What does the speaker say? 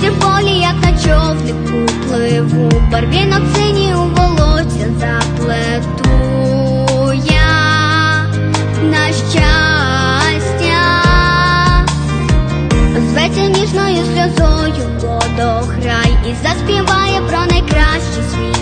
Сонці в полі, як на човнику пливу, барвінок синій у волосся заплету я на щастя, зветься ніжною сльозою водохрай і заспіває про найкращий світ.